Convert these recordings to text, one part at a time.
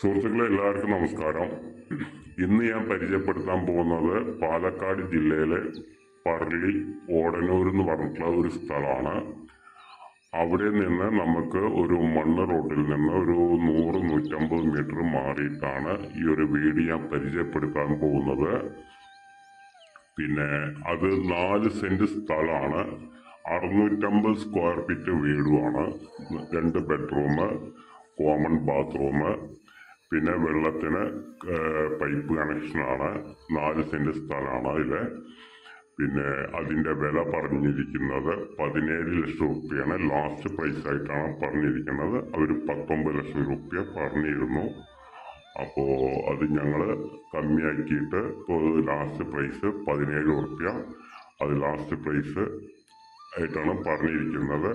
സുഹൃത്തുക്കളെ എല്ലാവർക്കും നമസ്കാരം. ഇന്ന് ഞാൻ പരിചയപ്പെടുത്താൻ പോകുന്നത് പാലക്കാട് ജില്ലയിലെ പറളി ഓടനൂർ എന്ന് പറഞ്ഞിട്ടുള്ള ഒരു സ്ഥലമാണ്. അവിടെ നിന്ന് നമുക്ക് ഒരു മണ്ണ് റോഡിൽ നിന്ന് ഒരു നൂറ് നൂറ്റമ്പത് മീറ്റർ മാറിയിട്ടാണ് ഈ ഒരു വീട് ഞാൻ പരിചയപ്പെടുത്താൻ പോകുന്നത്. പിന്നെ അത് നാല് സെന്റ് സ്ഥലമാണ്. അറുന്നൂറ്റമ്പത് സ്ക്വയർ ഫീറ്റ് വീടുമാണ്. രണ്ട് ബെഡ്റൂം കോമൺ ബാത്റൂം പിന്നെ വെള്ളത്തിന് പൈപ്പ് കണക്ഷനാണ്. നാല് സെന്റ് സ്ഥലമാണ് അതിൽ പിന്നെ അതിന്റെ വില പറഞ്ഞിരിക്കുന്നത് പതിനേഴ് ലക്ഷം റുപ്യാണ്. ലാസ്റ്റ് പ്രൈസ് ആയിട്ടാണ് പറഞ്ഞിരിക്കുന്നത്. അവർ പത്തൊമ്പത് ലക്ഷം റുപ്യ പറഞ്ഞിരുന്നു. അപ്പോൾ അത് ഞങ്ങൾ കമ്മിയാക്കിയിട്ട് ഇപ്പോൾ ലാസ്റ്റ് പ്രൈസ് പതിനേഴ് റുപ്യ. അത് ലാസ്റ്റ് പ്രൈസ് ആയിട്ടാണ് പറഞ്ഞിരിക്കുന്നത്.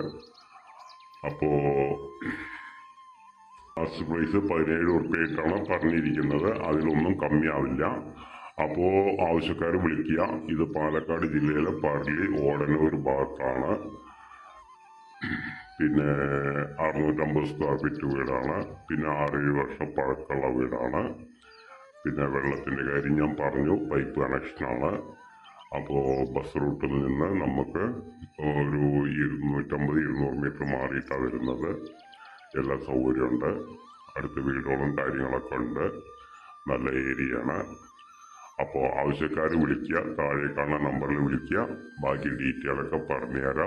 അപ്പോൾ ലാസ്റ്റ് പ്രൈസ് പതിനേഴ് ഉറുപ്പിയായിട്ടാണ് പറഞ്ഞിരിക്കുന്നത്. അതിലൊന്നും കമ്മിയാവില്ല. അപ്പോൾ ആവശ്യക്കാർ വിളിക്കുക. ഇത് പാലക്കാട് ജില്ലയിലെ പറളി ഓടനൂർ ഭാഗത്താണ്. പിന്നെ അറുന്നൂറ്റമ്പത് സ്ക്വയർ ഫീറ്റ് വീടാണ്. പിന്നെ ആറേഴ് വർഷം പഴക്കമുള്ള വീടാണ്. പിന്നെ വെള്ളത്തിന്റെ കാര്യം ഞാൻ പറഞ്ഞു. പൈപ്പ് കണക്ഷനാണ് അപ്പോൾ ബസ് റൂട്ടിൽ നിന്ന് നമുക്ക് ഒരു ഇരുന്നൂറ്റമ്പത് ഇരുന്നൂറ് മീറ്റർ മാറിയിട്ടാണ് വരുന്നത്. എല്ലാ സൗകര്യമുണ്ട്. അടുത്ത് വീടുകളും കാര്യങ്ങളൊക്കെ ഉണ്ട്. നല്ല ഏരിയയാണ്. അപ്പോൾ ആവശ്യക്കാർ വിളിക്കുക താഴെ കാണുന്ന നമ്പറിൽ വിളിക്കുക. ബാക്കി ഡീറ്റെയിലൊക്കെ പറഞ്ഞുതരാം.